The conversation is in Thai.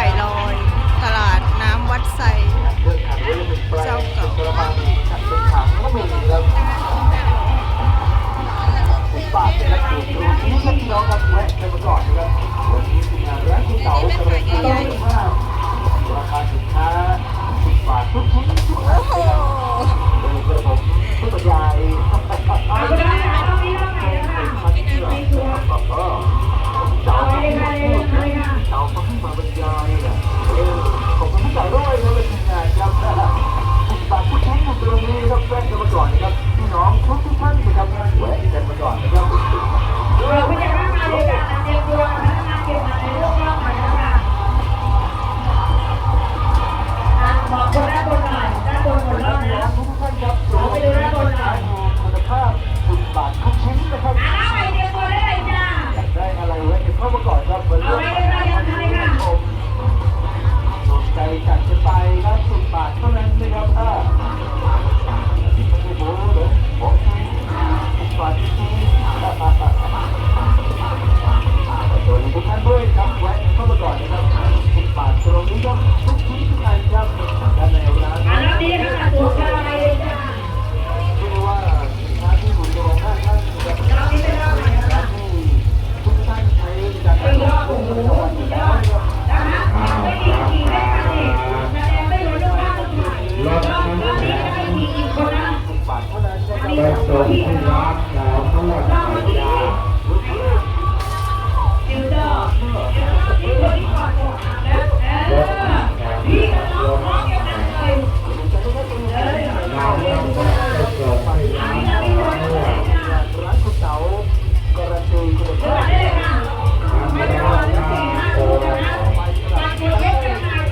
系咯。 ประสงค์ที่รักเราทั้งหมด